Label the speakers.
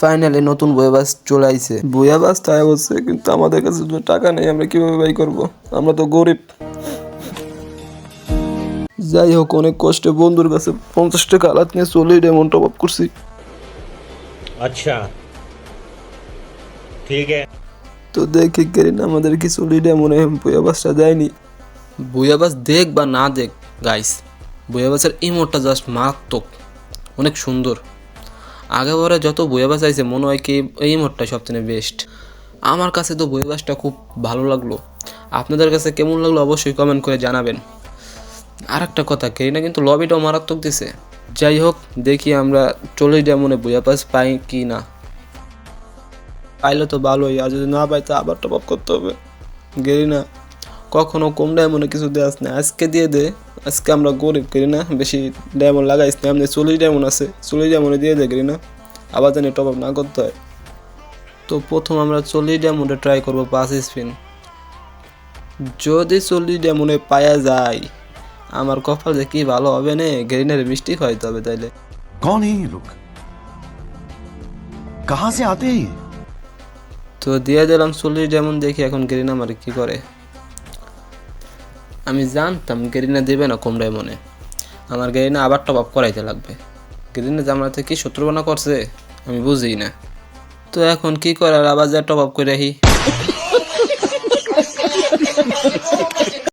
Speaker 1: Finally নতুন বয়াবাস চলে আইছে। বয়াবাস তাই হচ্ছে কিন্তু আমাদের কাছে তো টাকা নেই আমরা কীভাবে বাই করব? আমরা তো গরিব। যাই হোক অনেক কষ্টে বন্ধুর কাছে পঞ্চাশ টাকা আলাদ নিয়ে চলে ডেমন টপ আপ করছি।
Speaker 2: আচ্ছা। ঠিক আছে।
Speaker 1: তো দেখি কেরিন আমাদের কিছু লিডে মনে হয় বুয়াবাসটা দেয়নি। বুয়াবাস দেখ বা না দেখ গাইস বুয়াবাসের ইমোটটা জাস্ট মারাত্মক অনেক সুন্দর। আগে পরে যত বইয়া বাস আইছে মনে হয় কি এই ইমোটটা সবথেকে বেস্ট আমার কাছে তো বইয়া বাসটা খুব ভালো লাগল। আপনাদের কাছে কেমন লাগল অবশ্যই কমেন্ট করে জানাবেন। আর একটা কথা, কেরিনা কিন্তু লবিটাও মারাত্মক দিছে। যাই হোক, দেখি আমরা চলে মনে বইয়া পাস পাই কি না। পাইলে তো ভালোই, আর যদি না পাই তো আবার টপ আপ করতে হবে। গেরি না কখনো কম ডায়মন্ডে কিছু দেওয়াস না আজকে দিয়ে দে আজকে আমরা গরিব করি না বেশি ডায়মন্ড লাগাইস না আমাদের চল্লিশ ডায়মন্ড আছে চল্লিশ ডায়মন্ডে দিয়ে দে করি না। আবার জানি টপ আপ না করতে হয়। তো প্রথম আমরা চল্লিশ ডায়মন্ডে ট্রাই করব পাঁচ স্পিন যদি চল্লিশ ডায়মন্ডে পাওয়া যায় আমার কপাল যে কি ভালো হবে না? গ্রিনের মিষ্টি খাইতে হবে তাইলে।
Speaker 3: কন লোক? কাহা সে আতে?
Speaker 1: তো দিয়ে দিলাম চল্লিশ ডায়মন্ড দেখি এখন গ্রিন আমার কি করে। আমি জানতাম গেরিনা দেবে না কোমরায় মনে আমার গেরিনা আবার টপ আপ করাইতে লাগবে। গেরিনা জামলাতে কি শত্রুবনা করছে? আমি বুঝি না তো এখন কি করার? আবার যা টপ আপ করে রাখি।